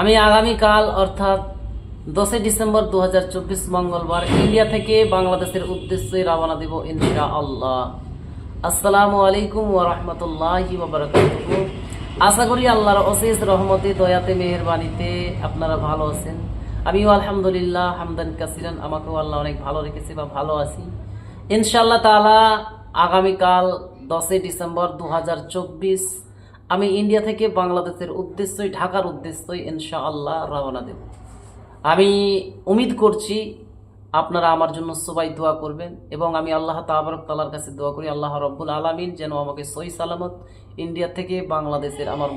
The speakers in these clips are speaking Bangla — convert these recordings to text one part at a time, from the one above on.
আমি আগামীকাল, অর্থাৎ দশই ডিসেম্বর দুহাজার চব্বিশ মঙ্গলবার, ইন্ডিয়া থেকে বাংলাদেশের উদ্দেশ্যে রওনা দেব ইনশা আল্লাহ আসসালামু আলাইকুম ওয়া রাহমাতুল্লাহি ওয়া বারাকাতুহু। আশা করি আল্লাহর অশেষ রহমতে, দয়াতে, মেহেরবানিতে আপনারা ভালো আছেন। আমিও আলহামদুলিল্লাহ, হামদান কাসিরান, আমাকেও আল্লাহ অনেক ভালো রেখেছে বা ভালো আছি। ইনশাআল্লাহ তাআলা আগামীকাল দশই ডিসেম্বর দু হাজার চব্বিশ আমি ইন্ডিয়া থেকে বাংলাদেশের উদ্দেশ্যই, ঢাকার উদ্দেশ্যই ইনশাআল্লাহ রওনা দেব। আমি উমিদ করছি আপনারা আমার জন্য সবাই দোয়া করবেন এবং আমি আল্লাহ তাবারক তালার কাছে দোয়া করি, আল্লাহ রব্বুল আলামিন যেন আমাকে সই সালামত ইন্ডিয়া থেকে বাংলাদেশের আমার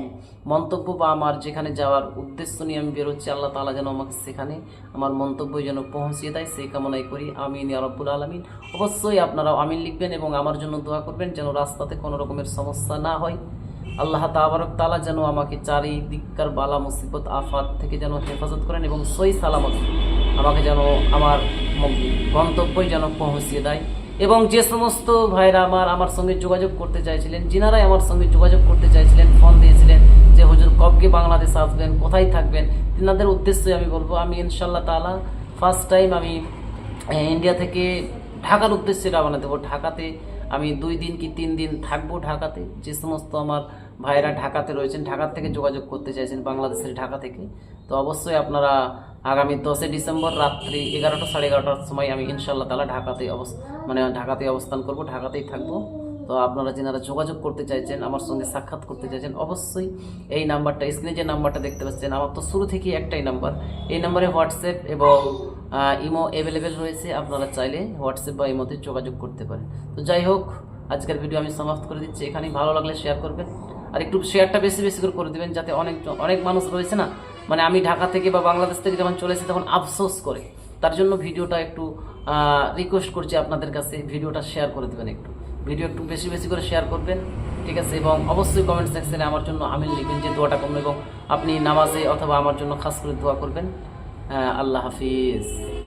মন্তব্য বা আমার যেখানে যাওয়ার উদ্দেশ্য নিয়ে আমি বেরোচ্ছি, আল্লাহ তালা যেন আমাকে সেখানে আমার মন্তব্য যেন পৌঁছিয়ে দেয়, সেই কামনাই করি। আমিন রব্বুল আলামিন। অবশ্যই আপনারাও আমিন লিখবেন এবং আমার জন্য দোয়া করবেন যেন রাস্তাতে কোনো রকমের সমস্যা না হয়। আল্লাহ তাবারক তালা যেন আমাকে চারিদিককার বালা, মুসিবত, আফাত থেকে যেন হেফাজত করেন এবং সই সালামত আমাকে যেন আমার গন্তব্যই যেন পৌঁছিয়ে দেয়। এবং যে সমস্ত ভাইরা আমার আমার সঙ্গে যোগাযোগ করতে চাইছিলেন, যিনারাই আমার সঙ্গে যোগাযোগ করতে চাইছিলেন, ফোন দিয়েছিলেন যে, হুজুর কবকে বাংলাদেশ আসবেন? কোথায় থাকবেন? তিনাদের উদ্দেশ্যে আমি বলব, আমি ইনশাল্লাহ তালা ফার্স্ট টাইম আমি ইন্ডিয়া থেকে ঢাকার উদ্দেশ্যে রওনা দেবো ঢাকাতে। আমি দুই দিন কি তিন দিন থাকব ঢাকাতে? যে সমস্ত আমার ভাইরা ঢাকাতে রয়েছেন ঢাকা থেকে যোগাযোগ করতে চাইছেন বাংলাদেশের ঢাকা থেকে, তো অবশ্যই আপনারা আগামী দশই ডিসেম্বর রাত্রি এগারোটা সাড়ে এগারোটার সময় আমি ইনশাল্লাহ তালা ঢাকাতে অবস মানে ঢাকাতে অবস্থান করব, ঢাকাতেই থাকব। তো আপনারা যেনারা যোগাযোগ করতে চাইছেন, আমার সঙ্গে সাক্ষাৎ করতে চাইছেন, অবশ্যই এই নাম্বারটা, স্ক্রিনে যে নাম্বারটা দেখতে পাচ্ছেন, আমার তো শুরু থেকেই একটাই নাম্বার। এই নাম্বারে হোয়াটসঅ্যাপ এবং ইমো অ্যাভেলেবেল রয়েছে, আপনারা চাইলে হোয়াটসঅ্যাপ বা ইমোতে যোগাযোগ করতে পারেন। তো যাই হোক, আজকের ভিডিও আমি সমাপ্ত করে দিচ্ছি। এখানেই ভালো লাগলে শেয়ার করবেন। আর একটু শেয়ারটা বেশি বেশি করে করে দেবেন, যাতে অনেক অনেক মানুষ রয়েছে না মানে আমি ঢাকা থেকে বা বাংলাদেশ থেকে যখন চলে এসেছি তখন আফসোস করে। তার জন্য ভিডিওটা একটু রিকোয়েস্ট করছি আপনাদের কাছে ভিডিওটা শেয়ার করে দেবেন একটু। ভিডিও একটু বেশি বেশি করে শেয়ার করবেন, ঠিক আছে? এবং অবশ্যই কমেন্ট সেকশনে আমার জন্য আমিন লিখবেন যে দোয়াটা করবেন এবং আপনি নামাজে অথবা আমার জন্য খাস করে দোয়া করবেন। আল্লাহ হাফিজ